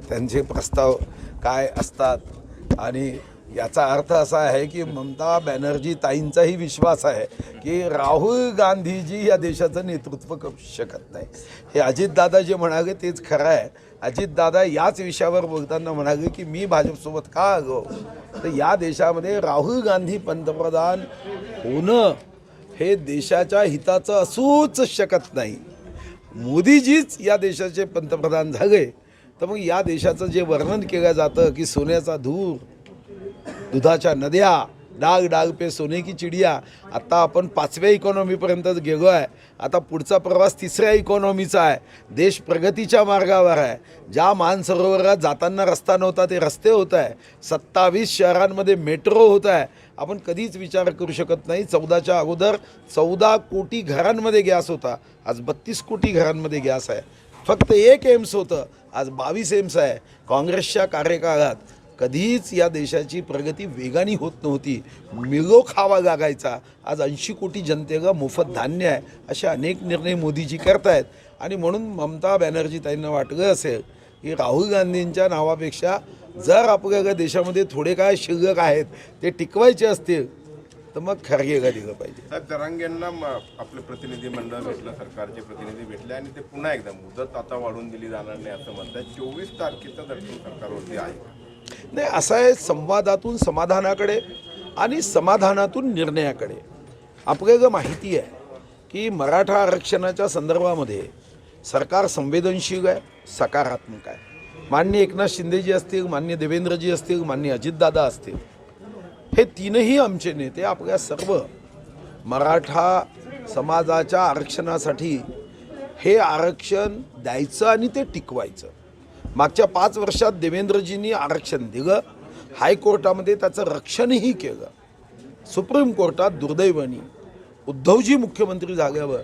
त्यांचे प्रस्ताव काय असतात? आणि याचा अर्थ असा आहे की ममता बॅनर्जी ताईंचाही विश्वास आहे की राहुल गांधीजी या देशाचं नेतृत्व करू शकत नाही. हे अजितदादा जे म्हणाले तेच खरं आहे. अजितदादा याच विषयावर बोलताना म्हणाले की मी भाजपसोबत का आलो तर या देशामध्ये राहुल गांधी पंतप्रधान होणं हे देशाच्या हिताचं असूच शकत नाही. मोदीजीच या देशाचे पंतप्रधान झाले. तर मग या देशाचं जे वर्णन केलं जातं की सोन्याचा धूर दुधाच्या नद्या डाग डाग पे सोने की चिडिया आत्ता आपण पाचव्या इकॉनॉमीपर्यंतच गेलो आहे. आता पुढचा प्रवास तिसऱ्या इकॉनॉमीचा आहे. देश प्रगतीच्या मार्गावर आहे. ज्या मानसरोवरात जाताना रस्ता नव्हता ते रस्ते होत आहे. सत्तावीस शहरांमध्ये मेट्रो होत आहे. आपण कधीच विचार करू शकत नाही. चौदाच्या अगोदर चौदा कोटी घरांमध्ये गॅस होता. आज बत्तीस कोटी घरांमध्ये गॅस आहे. फक्त एक एम्स होतं. आज बावीस एम्स आहे. काँग्रेसच्या कार्यकाळात कधीच या देशाची प्रगती वेगाने होत नव्हती. मिलो खावा लागायचा आज ऐंशी कोटी जनतेला मोफत धान्य आहे असे अनेक निर्णय मोदीजी करतायत. आणि म्हणून ममता बॅनर्जी ताईंना वाटलं असेल की राहुल गांधींच्या नावापेक्षा जर आपल्याला देशामध्ये थोडे काय शिल्लक आहेत ते टिकवायचे असतील तर मग खरगेला दिलं पाहिजे. म- आपले प्रतिनिधी मंडळ भेटलं सरकारचे प्रतिनिधी भेटले आणि ते पुन्हा एकदा मुदत आता वाढून दिली जाणार नाही असं म्हणतात चोवीस तारखेचा दर्शन सरकारवरती आहे. नाही असं आहे संवादातून समाधानाकडे आणि समाधानातून निर्णयाकडे. आपल्याला माहिती आहे की मराठा आरक्षणाच्या संदर्भामध्ये सरकार संवेदनशील आहे सकारात्मक आहे. मान्य एकनाथ शिंदेजी असतील मान्य देवेंद्रजी असतील मान्य अजितदादा असतील हे तीनही आमचे नेते आपल्या सर्व मराठा समाजाच्या आरक्षणासाठी हे आरक्षण द्यायचं आणि ते टिकवायचं. मागच्या पाच वर्षात देवेंद्रजींनी आरक्षण दिलं हायकोर्टामध्ये त्याचं रक्षणही केलं. सुप्रीम कोर्टात दुर्दैवानी उद्धवजी मुख्यमंत्री झाल्यावर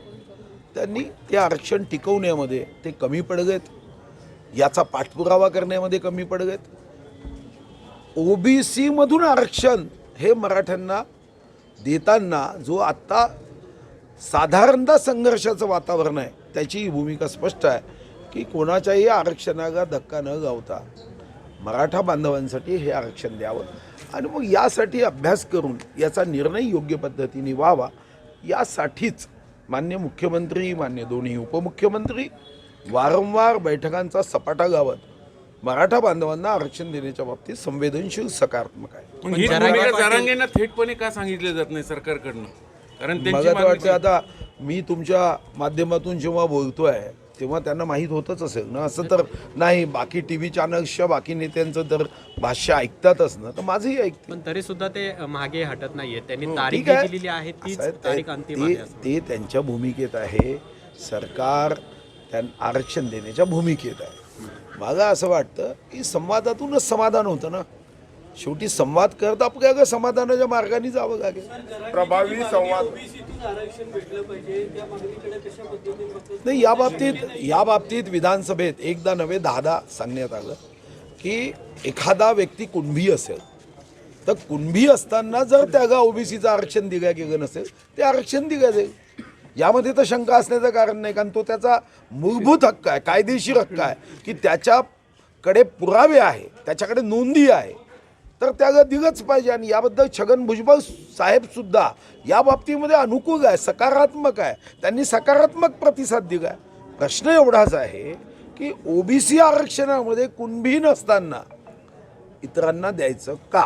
त्यांनी ते आरक्षण टिकवण्यामध्ये ते कमी पडलेत याचा पाठपुरावा करण्यामध्ये कमी पडलेत. ओबीसीमधून आरक्षण हे मराठ्यांना देताना जो आत्ता साधारणतः संघर्षाचं वातावरण आहे त्याची ही भूमिका स्पष्ट आहे की कोणाच्याही आरक्षणाला धक्का न गावता मराठा बांधवांसाठी हे आरक्षण द्यावं. आणि मग यासाठी अभ्यास करून याचा निर्णय योग्य पद्धतीने व्हावा यासाठीच मान्य मुख्यमंत्री मान्य दोन्ही उपमुख्यमंत्री वारंवार बैठकांचा सपाटा गावत मराठा बांधवांना आरक्षण देण्याच्या बाबतीत संवेदनशील सकारात्मक आहे. मग ही भूमिका जरांगेंना थेटपणे का सांगितलं जात नाही सरकारकडनं? कारण त्यांची मला तर मागणी- वाटतं आता मी तुमच्या माध्यमातून जेव्हा बोलतोय तेव्हा त्यांना माहीत होतच असेल ना? असं तर नाही बाकी टी व्ही चॅनल्सच्या बाकी नेत्यांचं तर भाष्य ऐकतातच ना? तर माझंही ऐकते पण तरी सुद्धा ते अ, मागे हटत नाहीये त्यांनी तारीख हो, जी आहे. दिलेली आहे तीच असं आहे, तारीख ते- अंतिम ते- असं. ते त्यांच्या भूमिकेत आहे. सरकार त्यां आरक्षण देण्याच्या भूमिकेत आहे. मला असं वाटतं की संवादातूनच समाधान होतं ना. शेवटी संवाद करत आपल्याला समाधानाच्या मार्गाने जावं लागेल. प्रभावी संवाद. नाही या बाबतीत या बाबतीत विधानसभेत एकदा नव्हे दहादा सांगण्यात आलं की एखादा व्यक्ती कुणबी असेल तर कुणबी असताना जर त्याला ओबीसीचं आरक्षण दिलं गेलं नसेल ते आरक्षण दिलं जाईल. यामध्ये तर शंका असण्याचं कारण नाही कारण तो त्याचा मूलभूत हक्क आहे कायदेशीर हक्क आहे की त्याच्याकडे पुरावे आहे त्याच्याकडे नोंदी आहे. तर त्याला दिलंच पाहिजे आणि याबद्दल छगन भुजबळ साहेबसुद्धा या बाबतीमध्ये अनुकूल आहे सकारात्मक आहे. त्यांनी सकारात्मक प्रतिसाद दिला आहे. प्रश्न एवढाच आहे की ओबीसी आरक्षणामध्ये कुणबी नसताना इतरांना द्यायचं का?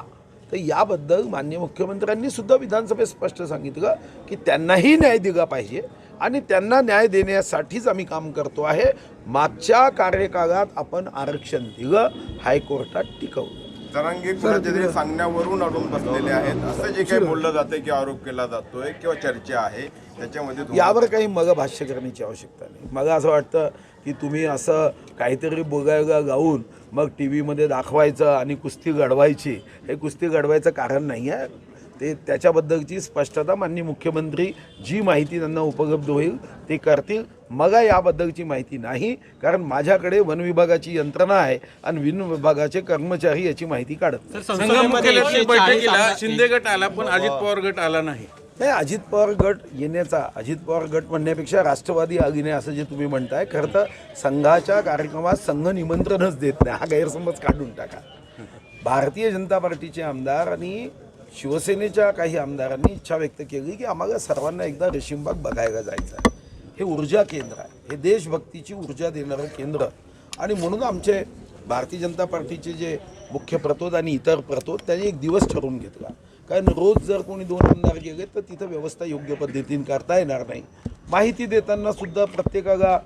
तर याबद्दल मान्य मुख्यमंत्र्यांनी सुद्धा विधानसभेत स्पष्ट सांगितलं की त्यांनाही न्याय दिला पाहिजे आणि त्यांना न्याय देण्यासाठीच आम्ही काम करतो आहे. मागच्या कार्यकाळात आपण आरक्षण दिलं हायकोर्टात टिकवलं. जरांगे कुणाच्या तरी सांगण्यावरून अडून बसलेले आहेत. असं जे काही बोललं जातंय की आरोप केला जातोय किंवा चर्चा आहे त्याच्यामध्ये यावर काही मग भाष्य करण्याची आवश्यकता नाही. मला असं वाटतं की तुम्ही असं काहीतरी बोगायला गाऊन मग टी व्हीमध्ये दाखवायचं आणि कुस्ती घडवायची. हे कुस्ती घडवायचं कारण नाही आहे ते त्याच्याबद्दलची स्पष्टता माननीय मुख्यमंत्री जी माहिती त्यांना उपलब्ध होईल ते करतील. मला याबद्दलची माहिती नाही कारण माझ्याकडे वन विभागाची यंत्रणा आहे आणि वन विभागाचे कर्मचारी याची माहिती काढत नाही. सर, संसदेमध्ये संगमनेरच्या 140 बैठकीला आमदार- शिंदे गट आला पण अजित पवार गट आला नाही. नाही अजित पवार गट येण्याचा अजित पवार गट म्हणण्यापेक्षा राष्ट्रवादी आगीने असं जे तुम्ही म्हणताय खरं तर संघाच्या कार्यक्रमात संघ निमंत्रणच देत नाही. हा गैरसमज काढून टाका. भारतीय जनता पार्टीचे आमदार आणि शिवसेनेच्या काही आमदारांनी इच्छा व्यक्त केली की आम्हाला सर्वांना एकदा रेशीमबाग बघायला जायचं आहे. हे ऊर्जा केंद्र आहे. हे देशभक्तीची ऊर्जा देणारं केंद्र. आणि म्हणून आमचे भारतीय जनता पार्टीचे जे मुख्य प्रतोद आणि इतर प्रतोद त्यांनी एक दिवस ठरवून घेतला. कारण रोज जर कोणी दोन आमदार गेले तर तिथं व्यवस्था योग्य पद्धतीने करता येणार नाही. माहिती देताना सुद्धा प्रत्येकाला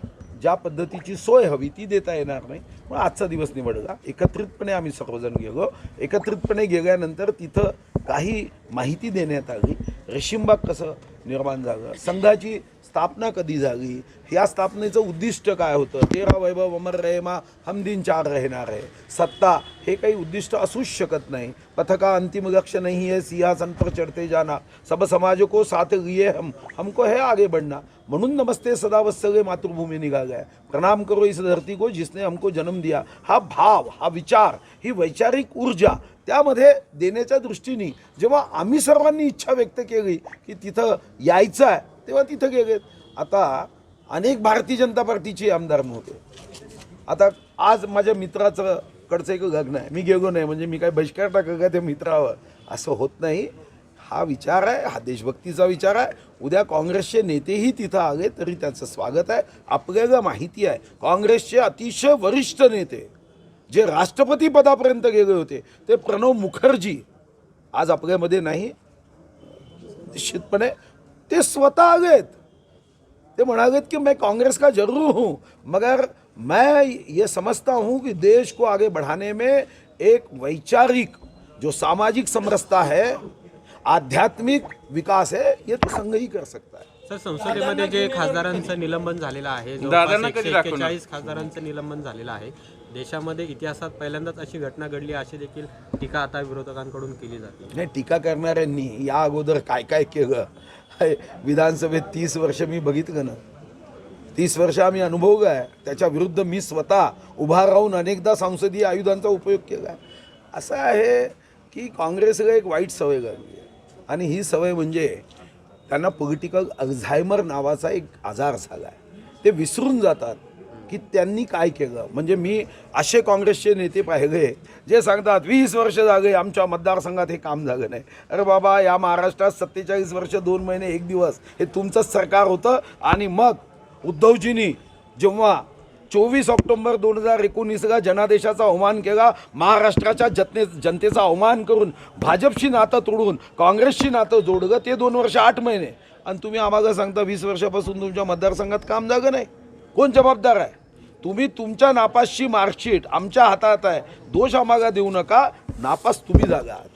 ज्या पद्धतीची सोय हवी ती देता येणार नाही. मग आजचा दिवस निवडला. एकत्रितपणे आम्ही सर्वजण गेलो. एकत्रितपणे गेल्यानंतर तिथं काही माहिती देण्यात आली. रेशीमबाग कसं निर्माण झालं? संघाची स्थापना कधी झाली? या स्थापनेचं उद्दिष्ट काय होतं? तेरा वैभव अमर रहेमा हम दिन चार रहणार आहे सत्ता हे काही उद्दिष्ट असूच शकत नाही. पथका अंतिम लक्ष नहीं है सिंहासन पर चढ़ते जाना. सब समाज को साथ लिए हम हमको है आगे बढ़ना. म्हणून नमस्ते सदा वत्सले मातृभूमी निघाला आहे प्रणाम करो इस धरती को जिसने हमको जन्म दिया. हा भाव हा विचार ही वैचारिक ऊर्जा त्यामध्ये देण्याच्या दृष्टीने जेव्हा आम्ही सर्वांनी इच्छा व्यक्त केली की तिथं यायचं आहे तेव्हा तिथं गेलेत आता अनेक भारतीय जनता पार्टीचे आमदार होते आता आज माझ्या मित्राचं कडचं एक लग्न आहे. मी गेलो नाही. म्हणजे मी काय बहिष्कार टाकलं का त्या मित्रावर? असं होत नाही. हा विचार आहे. हा देशभक्तीचा विचार आहे. उद्या काँग्रेसचे नेतेही तिथं आले तरी त्यांचं स्वागत आहे. आपल्याला माहिती आहे. काँग्रेसचे अतिशय वरिष्ठ नेते जे राष्ट्रपती पदापर्यंत गेले होते ते प्रणव मुखर्जी आज आपल्यामध्ये नाही. निश्चितपणे ते स्वतः आलेत ते म्हणाले कि मैं कांग्रेस का जरूर हूँ मगर मैं ये समझता हूँ कि देश को आगे बढ़ाने में एक वैचारिक जो सामाजिक समरसता है आध्यात्मिक विकास है ये तो संघ ही कर सकता है। सर संसदेमध्ये जे खासदारांचं निलंबन झालेलं आहे दादांना जवळपास कधी एकशे दाखवणार? एक्केचाळीस खासदारांचं निलंबन झालेलं आहे देशामध्ये इतिहासात पहिल्यांदाच अशी घटना घडली अशी देखील टीका आता विरोधकांकडून केली जाते. नाही टीका करणाऱ्यांनी या अगोदर काय काय केलं? हे विधानसभेत तीस वर्ष मी बघितलं ना. तीस वर्ष आम्ही अनुभव आहे. त्याच्या विरुद्ध मी स्वतः उभा राहून अनेकदा संसदीय आयुधांचा उपयोग केला. आहे असं आहे की काँग्रेसला एक वाईट सवय लागली आहे. आणि ही सवय म्हणजे त्यांना पॉलिटिकल अल्झायमर नावाचा एक आजार झाला आहे. ते विसरून जातात. की त्यांनी काय केलं? म्हणजे मी असे काँग्रेसचे नेते पाहिले जे सांगतात वीस वर्ष झाले आमच्या मतदारसंघात हे काम झालं नाही. अरे बाबा या महाराष्ट्रात सत्तेचाळीस वर्ष दोन महिने एक दिवस हे तुमचंच सरकार होतं आणि मग उद्धवजींनी जेव्हा चोवीस ऑक्टोबर दोन हजार एकोणीसला जनादेशाचा अवमान केला महाराष्ट्राच्या जतने जनतेचा अवमान करून भाजपशी नातं तोडून काँग्रेसशी नातं जोडलं ते दोन वर्ष आठ महिने. आणि तुम्ही आम्हाला सांगता वीस वर्षापासून तुमच्या मतदारसंघात काम जागं नाही. कोण जबाबदार आहे? तुम्ही तुमच्या नापासची मार्कशीट आमच्या हातात आहे. दोष आम्हाला देऊ नका. नापास तुम्ही जागा. आहात